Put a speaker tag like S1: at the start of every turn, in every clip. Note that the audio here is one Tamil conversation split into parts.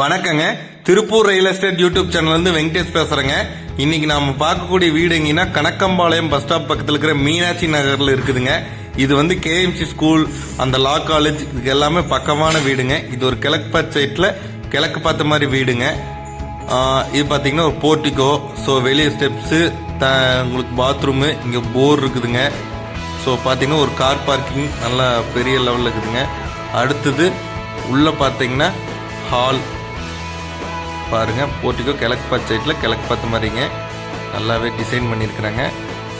S1: வணக்கங்க. திருப்பூர் ரியல் எஸ்டேட் யூடியூப் சேனல்ல இருந்து வெங்கடேஷ் பேசுறேங்க. இன்னைக்கு நாம பார்க்கக்கூடிய வீடு எங்கன்னா கணக்கம்பாளையம் பஸ் ஸ்டாப் பக்கத்துல இருக்கிற மீனாட்சி நகர்ல இருக்குதுங்க. இது வந்து கேஎம்சி ஸ்கூல் அந்த லா காலேஜ் இதுக்கு எல்லாமே பக்கமான வீடுங்க. இது ஒரு கிழக்கு பார்த்த சைட்ல கிழக்கு பார்த்த மாதிரி வீடுங்க. இது பார்த்தீங்கன்னா ஒரு போர்ட்டிகோ ஸோ வெளியே ஸ்டெப்ஸு த உங்களுக்கு பாத்ரூமு இங்கே போர் இருக்குதுங்க. ஸோ பார்த்தீங்கன்னா ஒரு கார் பார்க்கிங் நல்லா பெரிய லெவலில் இருக்குதுங்க. அடுத்தது உள்ளே பார்த்தீங்கன்னா ஹால் பாருங்கள் போர்ட்டிக்கோ கிழக்கு பார்த்த சைட்டில் கிழக்கு பார்த்த மாதிரிங்க. நல்லாவே டிசைன் பண்ணியிருக்கிறாங்க.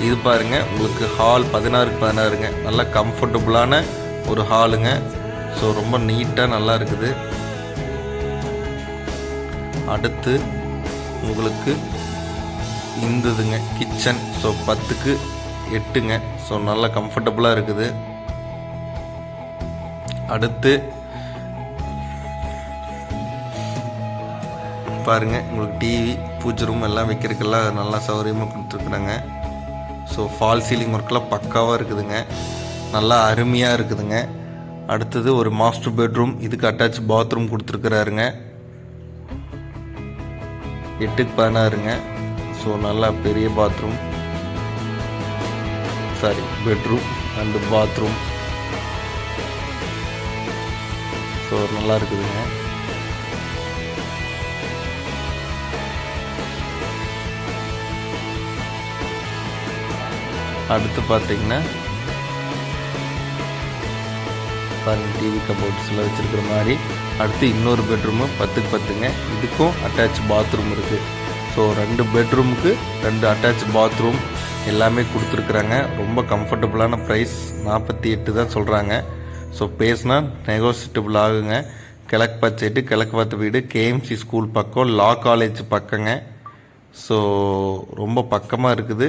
S1: இது பாருங்க உங்களுக்கு ஹால் பதினாறுக்கு பதினாறுங்க. நல்லா கம்ஃபர்டபுளான ஒரு ஹாலுங்க ஸோ ரொம்ப நீட்டாக நல்லா இருக்குது. அடுத்து உங்களுக்கு இந்ததுங்க கிச்சன் ஸோ பத்துக்கு எட்டுங்க. ஸோ நல்லா கம்ஃபர்டபுளாக இருக்குது. அடுத்து பாருங்க உங்களுக்கு டிவி பூஜை ரூம் எல்லாம் வைக்கிறதுக்கெல்லாம் நல்லா சௌகரியமாக கொடுத்துருக்குறாங்க. ஸோ ஃபால் சீலிங் ஒர்க்கெலாம் பக்காவாக இருக்குதுங்க. நல்லா அருமையாக இருக்குதுங்க. அடுத்தது ஒரு மாஸ்டர் பெட்ரூம் இதுக்கு அட்டாச் பாத்ரூம் கொடுத்துருக்குறாருங்க. எட்டுக்கு பதினாறுங்க. ஸோ நல்லா பெரிய bathroom sorry bedroom and bathroom so நல்லா இருக்குதுங்க. அடுத்து பார்த்தீங்கன்னா பாருங்க டிவி கபோர்ட்ஸில் வச்சுருக்கிற மாதிரி. அடுத்து இன்னொரு பெட்ரூமு பத்துக்கு பத்துங்க. இதுக்கும் அட்டாச் பாத்ரூம் இருக்குது ஸோ ரெண்டு பெட்ரூமுக்கு ரெண்டு அட்டாச் பாத்ரூம் எல்லாமே கொடுத்துருக்குறாங்க. ரொம்ப கம்ஃபர்டபுளான ப்ரைஸ் நாற்பத்தி எட்டு தான் சொல்கிறாங்க ஸோ பேசினா நெகோசியபிள் ஆகுங்க. கிழக்கு பச்சைட்டு கிழக்கு பார்த்த வீடு கேஎம்சி ஸ்கூல் பக்கம் லா காலேஜ் பக்கங்க. ஸோ ரொம்ப பக்கமாக இருக்குது.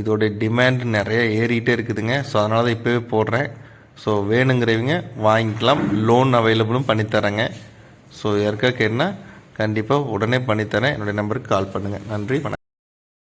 S1: இதோட டிமாண்ட் நிறைய ஏறிக்கிட்டே இருக்குதுங்க. ஸோ அதனால தான் இப்போவே போடுறேன். ஸோ வேணுங்கிறவங்க வாங்கிக்கலாம். லோன் அவைலபிளும் பண்ணித்தரேங்க. ஸோ யாருக்கா கேட்டால் கண்டிப்பாக உடனே பண்ணித்தரேன். என்னுடைய நம்பருக்கு கால் பண்ணுங்கள் நன்றி வணக்கம்.